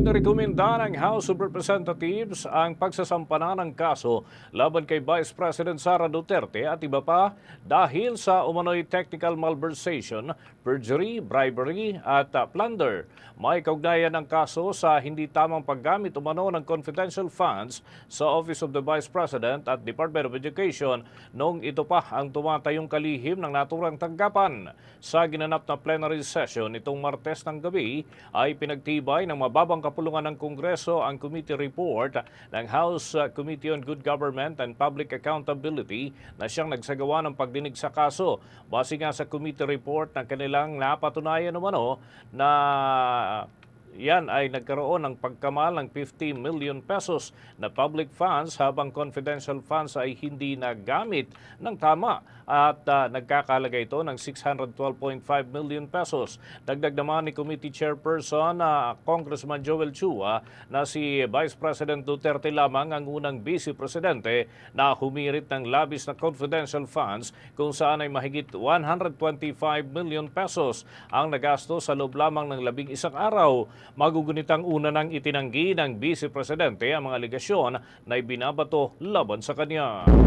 Inirekomenda ng House of Representatives ang pagsasampa ng kaso laban kay Vice President Sara Duterte at iba pa dahil sa umano'y technical malversation, perjury, bribery at uh, plunder. May kaugnayan ng kaso sa hindi tamang paggamit umano ng confidential funds sa Office of the Vice President at Department of Education noong ito pa ang tumatayong kalihim ng naturang tanggapan. Sa ginanap na plenary session itong Martes ng gabi ay pinagtibay ng mababang kapulungan ng Kongreso ang committee report ng House Committee on Good Government and Public Accountability na siyang nagsagawa ng pagdinig sa kaso. Base nga sa committee report na kanilang napatunayan umano na yan ay nagkaroon ng pagkamal ng 50 million pesos na public funds habang confidential funds ay hindi nagamit ng tama at ah, nagkakalaga ito ng 612.5 million pesos. Dagdag naman ni Committee Chairperson na Congressman Joel Chua na si Vice President Duterte lamang ang unang Vice Presidente na humirit ng labis na confidential funds kung saan ay mahigit 125 million pesos ang nagasto sa loob lamang ng labing isang araw. Magugunitang una nang itinanggi ng Vice Presidente ang mga aligasyon na ibinabato laban sa kanya.